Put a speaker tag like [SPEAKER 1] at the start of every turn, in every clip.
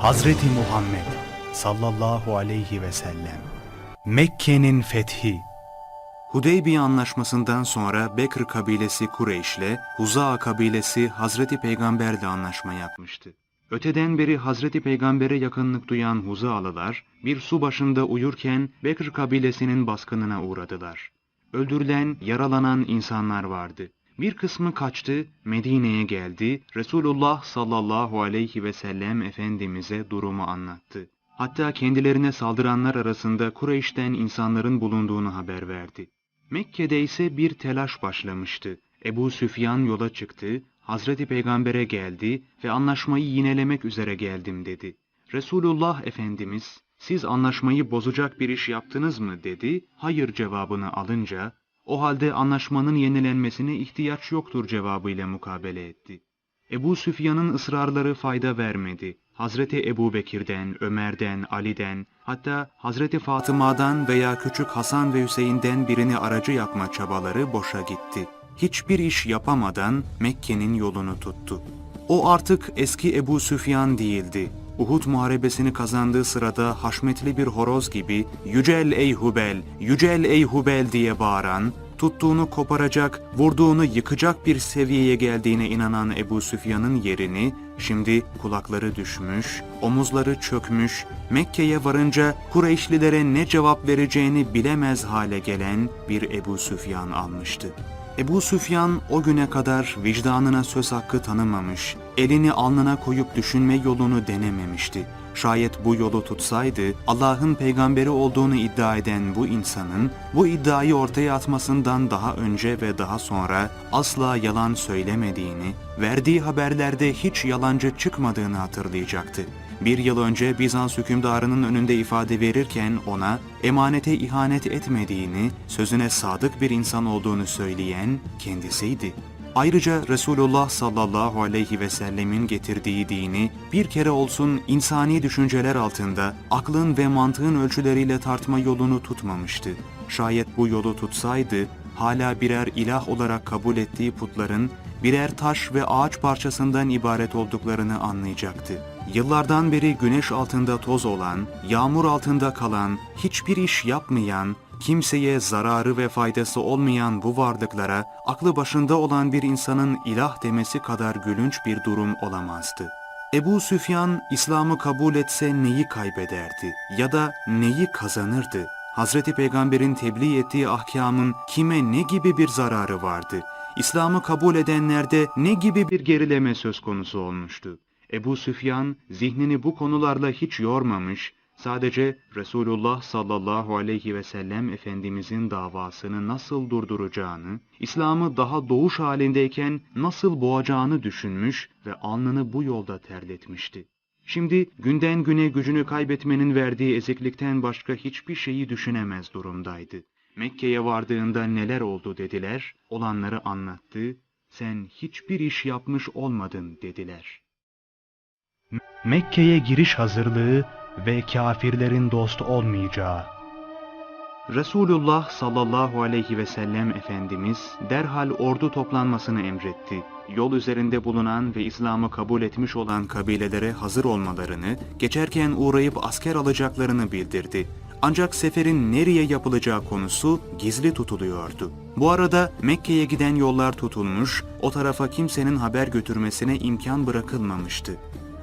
[SPEAKER 1] Hazreti Muhammed sallallahu aleyhi ve sellem Mekke'nin fethi
[SPEAKER 2] Hudeybiye anlaşmasından sonra Bekr kabilesi Kureyş'le Huza'a kabilesi Hazreti Peygamber'le anlaşma yapmıştı. Öteden beri Hazreti Peygamber'e yakınlık duyan Huza'lılar bir su başında uyurken Bekr kabilesinin baskınına uğradılar. Öldürülen, yaralanan insanlar vardı. Bir kısmı kaçtı, Medine'ye geldi, Resulullah sallallahu aleyhi ve sellem Efendimiz'e durumu anlattı. Hatta kendilerine saldıranlar arasında Kureyş'ten insanların bulunduğunu haber verdi. Mekke'de ise bir telaş başlamıştı. Ebu Süfyan yola çıktı, Hazreti Peygamber'e geldi ve anlaşmayı yinelemek üzere geldim dedi. Resulullah Efendimiz, siz anlaşmayı bozacak bir iş yaptınız mı dedi, hayır cevabını alınca, o halde anlaşmanın yenilenmesine ihtiyaç yoktur cevabıyla mukabele etti. Ebu Süfyan'ın ısrarları fayda vermedi. Hazreti Ebu Bekir'den, Ömer'den, Ali'den, hatta Hazreti Fatıma'dan veya küçük Hasan ve Hüseyin'den birini aracı yapma çabaları boşa gitti. Hiçbir iş yapamadan Mekke'nin yolunu tuttu. O artık eski Ebu Süfyan değildi. Uhud muharebesini kazandığı sırada haşmetli bir horoz gibi "Yücel ey Hubel, yücel ey Hubel" diye bağıran, tuttuğunu koparacak, vurduğunu yıkacak bir seviyeye geldiğine inanan Ebu Süfyan'ın yerini şimdi kulakları düşmüş, omuzları çökmüş, Mekke'ye varınca Kureyşlilere ne cevap vereceğini bilemez hale gelen bir Ebu Süfyan almıştı. Ebu Süfyan o güne kadar vicdanına söz hakkı tanımamış, elini alnına koyup düşünme yolunu denememişti. Şayet bu yolu tutsaydı, Allah'ın peygamberi olduğunu iddia eden bu insanın, bu iddiayı ortaya atmasından daha önce ve daha sonra asla yalan söylemediğini, verdiği haberlerde hiç yalancı çıkmadığını hatırlayacaktı. Bir yıl önce Bizans hükümdarının önünde ifade verirken ona emanete ihanet etmediğini, sözüne sadık bir insan olduğunu söyleyen kendisiydi. Ayrıca Resulullah sallallahu aleyhi ve sellemin getirdiği dini bir kere olsun insani düşünceler altında aklın ve mantığın ölçüleriyle tartma yolunu tutmamıştı. Şayet bu yolu tutsaydı hala birer ilah olarak kabul ettiği putların birer taş ve ağaç parçasından ibaret olduklarını anlayacaktı. Yıllardan beri güneş altında toz olan, yağmur altında kalan, hiçbir iş yapmayan, kimseye zararı ve faydası olmayan bu varlıklara aklı başında olan bir insanın ilah demesi kadar gülünç bir durum olamazdı. Ebu Süfyan İslam'ı kabul etse neyi kaybederdi ya da neyi kazanırdı? Hazreti Peygamber'in tebliğ ettiği ahkamın kime ne gibi bir zararı vardı? İslam'ı kabul edenlerde ne gibi bir gerileme söz konusu olmuştu? Ebu Süfyan zihnini bu konularla hiç yormamış, sadece Resulullah sallallahu aleyhi ve sellem Efendimizin davasını nasıl durduracağını, İslam'ı daha doğuş halindeyken nasıl boğacağını düşünmüş ve alnını bu yolda terletmişti. Şimdi günden güne gücünü kaybetmenin verdiği eziklikten başka hiçbir şeyi düşünemez durumdaydı. Mekke'ye vardığında neler oldu dediler, olanları anlattı, sen hiçbir iş yapmış olmadın dediler.
[SPEAKER 1] Mekke'ye giriş hazırlığı ve kafirlerin dost olmayacağı
[SPEAKER 2] Resulullah sallallahu aleyhi ve sellem Efendimiz derhal ordu toplanmasını emretti. Yol üzerinde bulunan ve İslam'ı kabul etmiş olan kabilelere hazır olmalarını, geçerken uğrayıp asker alacaklarını bildirdi. Ancak seferin nereye yapılacağı konusu gizli tutuluyordu. Bu arada Mekke'ye giden yollar tutulmuş, o tarafa kimsenin haber götürmesine imkan bırakılmamıştı.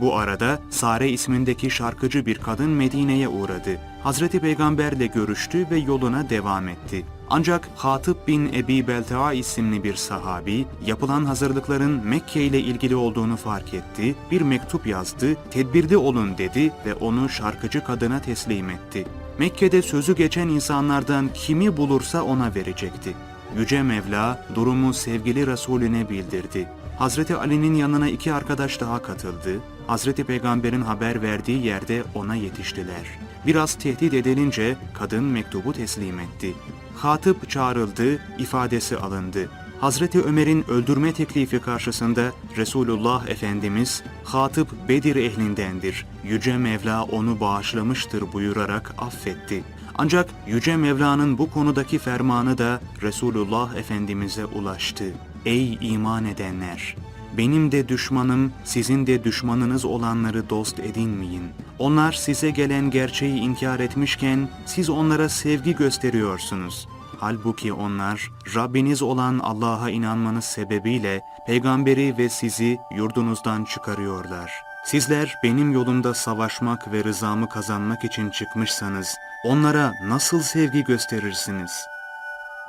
[SPEAKER 2] Bu arada Sare ismindeki şarkıcı bir kadın Medine'ye uğradı. Hazreti Peygamberle görüştü ve yoluna devam etti. Ancak Hatip bin Ebi Beltaa isimli bir sahabi, yapılan hazırlıkların Mekke ile ilgili olduğunu fark etti, bir mektup yazdı, tedbirli olun dedi ve onu şarkıcı kadına teslim etti. Mekke'de sözü geçen insanlardan kimi bulursa ona verecekti. Yüce Mevla durumu sevgili Resulüne bildirdi. Hazreti Ali'nin yanına iki arkadaş daha katıldı. Hazreti Peygamber'in haber verdiği yerde ona yetiştiler. Biraz tehdit edilince kadın mektubu teslim etti. Hatip çağrıldı, ifadesi alındı. Hazreti Ömer'in öldürme teklifi karşısında Resulullah Efendimiz, Hatip Bedir ehlindendir, Yüce Mevla onu bağışlamıştır buyurarak affetti. Ancak Yüce Mevla'nın bu konudaki fermanı da Resulullah Efendimiz'e ulaştı. Ey iman edenler! Benim de düşmanım, sizin de düşmanınız olanları dost edinmeyin. Onlar size gelen gerçeği inkar etmişken siz onlara sevgi gösteriyorsunuz. Halbuki onlar Rabbiniz olan Allah'a inanmanız sebebiyle peygamberi ve sizi yurdunuzdan çıkarıyorlar. Sizler benim yolumda savaşmak ve rızamı kazanmak için çıkmışsanız onlara nasıl sevgi gösterirsiniz?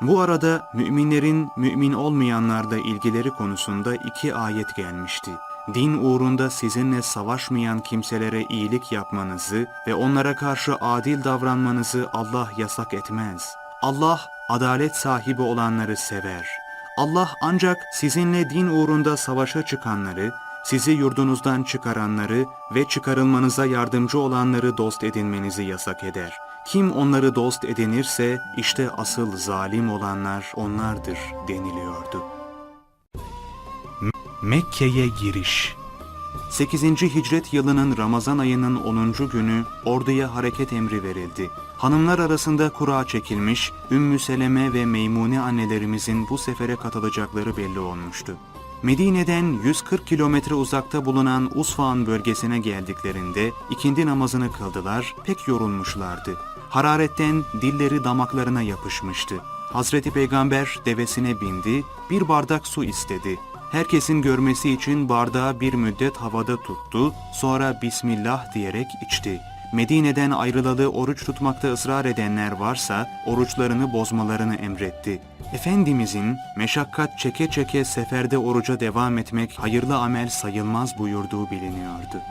[SPEAKER 2] Bu arada müminlerin mümin olmayanlarla ilgileri konusunda iki ayet gelmişti. Din uğrunda sizinle savaşmayan kimselere iyilik yapmanızı ve onlara karşı adil davranmanızı Allah yasak etmez. Allah adalet sahibi olanları sever. Allah ancak sizinle din uğrunda savaşa çıkanları, sizi yurdunuzdan çıkaranları ve çıkarılmanıza yardımcı olanları dost edinmenizi yasak eder. Kim onları dost edinirse işte asıl zalim olanlar onlardır deniliyordu.
[SPEAKER 1] Mekke'ye giriş
[SPEAKER 2] 8. Hicret yılının Ramazan ayının 10. günü orduya hareket emri verildi. Hanımlar arasında kura çekilmiş, Ümmü Seleme ve Meymune annelerimizin bu sefere katılacakları belli olmuştu. Medine'den 140 kilometre uzakta bulunan Usfan bölgesine geldiklerinde ikindi namazını kıldılar, pek yorulmuşlardı. Hararetten dilleri damaklarına yapışmıştı. Hazreti Peygamber devesine bindi, bir bardak su istedi. Herkesin görmesi için bardağı bir müddet havada tuttu, sonra Bismillah diyerek içti. Medine'den ayrılalı oruç tutmakta ısrar edenler varsa oruçlarını bozmalarını emretti. Efendimizin meşakkat çeke çeke seferde oruca devam etmek hayırlı amel sayılmaz buyurduğu biliniyordu.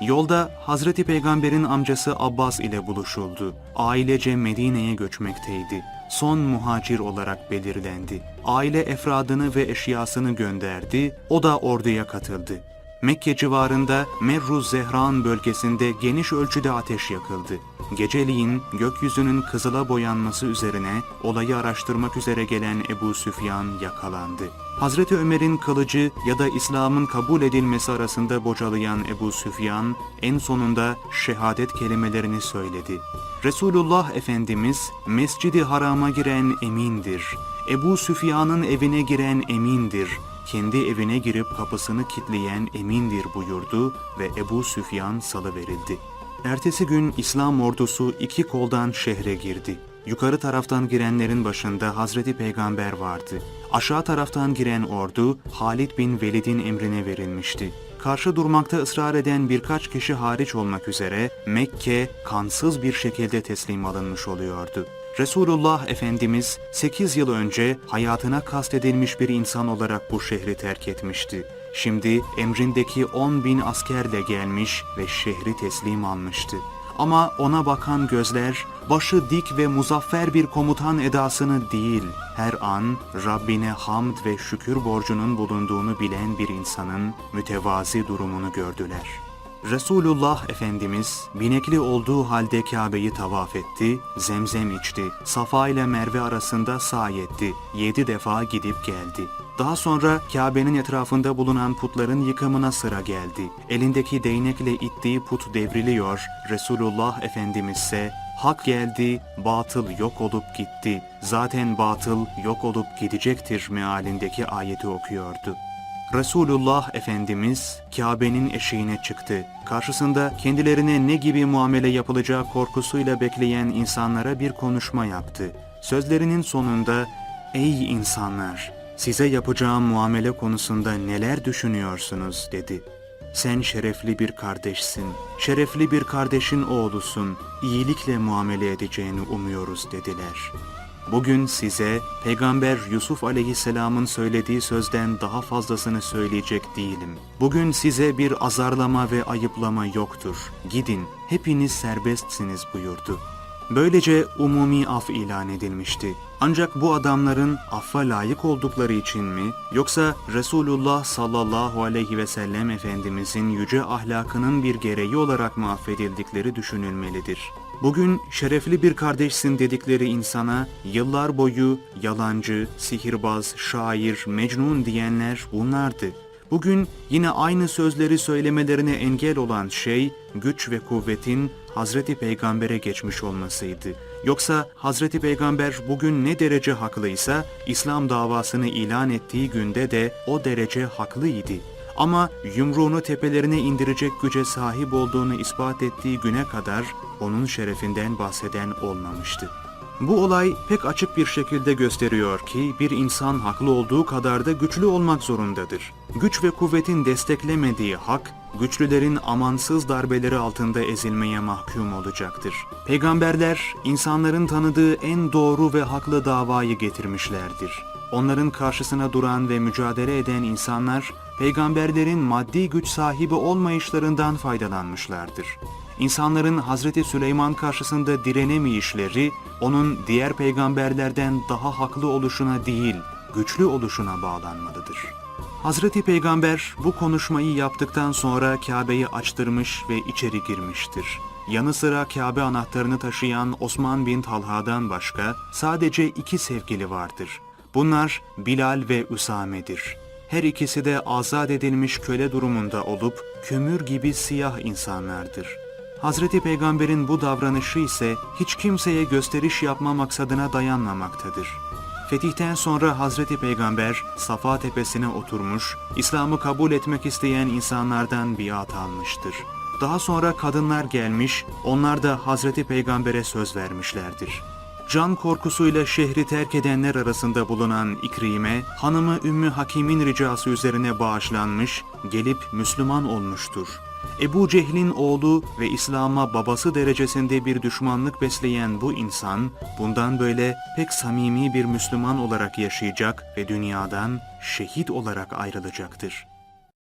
[SPEAKER 2] Yolda Hazreti Peygamber'in amcası Abbas ile buluşuldu. Ailece Medine'ye göçmekteydi. Son muhacir olarak belirlendi. Aile efradını ve eşyasını gönderdi, o da orduya katıldı. Mekke civarında Merru Zehran bölgesinde geniş ölçüde ateş yakıldı. Geceliğin gökyüzünün kızıla boyanması üzerine olayı araştırmak üzere gelen Ebu Süfyan yakalandı. Hazreti Ömer'in kılıcı ya da İslam'ın kabul edilmesi arasında bocalayan Ebu Süfyan en sonunda şehadet kelimelerini söyledi. Resulullah Efendimiz Mescidi Haram'a giren emindir. Ebu Süfyan'ın evine giren emindir kendi evine girip kapısını kitleyen emindir buyurdu ve Ebu Süfyan salıverildi. Ertesi gün İslam ordusu iki koldan şehre girdi. Yukarı taraftan girenlerin başında Hazreti Peygamber vardı. Aşağı taraftan giren ordu Halid bin Velid'in emrine verilmişti. Karşı durmakta ısrar eden birkaç kişi hariç olmak üzere Mekke kansız bir şekilde teslim alınmış oluyordu. Resulullah Efendimiz 8 yıl önce hayatına kastedilmiş bir insan olarak bu şehri terk etmişti. Şimdi emrindeki 10 bin askerle gelmiş ve şehri teslim almıştı. Ama ona bakan gözler başı dik ve muzaffer bir komutan edasını değil, her an Rabbine hamd ve şükür borcunun bulunduğunu bilen bir insanın mütevazi durumunu gördüler. Resulullah Efendimiz binekli olduğu halde Kabe'yi tavaf etti, zemzem içti, Safa ile Merve arasında sa'i etti, yedi defa gidip geldi. Daha sonra Kabe'nin etrafında bulunan putların yıkımına sıra geldi. Elindeki değnekle ittiği put devriliyor, Resulullah Efendimiz ise Hak geldi, batıl yok olup gitti. Zaten batıl yok olup gidecektir mealindeki ayeti okuyordu. Resulullah Efendimiz Kabe'nin eşiğine çıktı. Karşısında kendilerine ne gibi muamele yapılacağı korkusuyla bekleyen insanlara bir konuşma yaptı. Sözlerinin sonunda "Ey insanlar, size yapacağım muamele konusunda neler düşünüyorsunuz?" dedi. Sen şerefli bir kardeşsin. Şerefli bir kardeşin oğlusun. İyilikle muamele edeceğini umuyoruz dediler. Bugün size Peygamber Yusuf aleyhisselamın söylediği sözden daha fazlasını söyleyecek değilim. Bugün size bir azarlama ve ayıplama yoktur. Gidin, hepiniz serbestsiniz buyurdu. Böylece umumi af ilan edilmişti. Ancak bu adamların affa layık oldukları için mi yoksa Resulullah sallallahu aleyhi ve sellem Efendimizin yüce ahlakının bir gereği olarak mı affedildikleri düşünülmelidir. Bugün şerefli bir kardeşsin dedikleri insana yıllar boyu yalancı, sihirbaz, şair, mecnun diyenler bunlardı. Bugün yine aynı sözleri söylemelerine engel olan şey güç ve kuvvetin Hazreti Peygamber'e geçmiş olmasıydı. Yoksa Hazreti Peygamber bugün ne derece haklıysa İslam davasını ilan ettiği günde de o derece haklıydı. Ama yumruğunu tepelerine indirecek güce sahip olduğunu ispat ettiği güne kadar onun şerefinden bahseden olmamıştı. Bu olay pek açık bir şekilde gösteriyor ki bir insan haklı olduğu kadar da güçlü olmak zorundadır. Güç ve kuvvetin desteklemediği hak, güçlülerin amansız darbeleri altında ezilmeye mahkum olacaktır. Peygamberler, insanların tanıdığı en doğru ve haklı davayı getirmişlerdir. Onların karşısına duran ve mücadele eden insanlar, peygamberlerin maddi güç sahibi olmayışlarından faydalanmışlardır. İnsanların Hazreti Süleyman karşısında direnemeyişleri, onun diğer peygamberlerden daha haklı oluşuna değil, güçlü oluşuna bağlanmalıdır. Hazreti Peygamber bu konuşmayı yaptıktan sonra Kabe'yi açtırmış ve içeri girmiştir. Yanı sıra Kabe anahtarını taşıyan Osman bin Talha'dan başka sadece iki sevgili vardır. Bunlar Bilal ve Üsame'dir. Her ikisi de azat edilmiş köle durumunda olup kömür gibi siyah insanlardır. Hazreti Peygamber'in bu davranışı ise hiç kimseye gösteriş yapma maksadına dayanmamaktadır. Fetihten sonra Hazreti Peygamber Safa tepesine oturmuş, İslam'ı kabul etmek isteyen insanlardan biat almıştır. Daha sonra kadınlar gelmiş, onlar da Hazreti Peygamber'e söz vermişlerdir. Can korkusuyla şehri terk edenler arasında bulunan İkrime, hanımı Ümmü Hakim'in ricası üzerine bağışlanmış, gelip Müslüman olmuştur. Ebu Cehil'in oğlu ve İslam'a babası derecesinde bir düşmanlık besleyen bu insan, bundan böyle pek samimi bir Müslüman olarak yaşayacak ve dünyadan şehit olarak ayrılacaktır.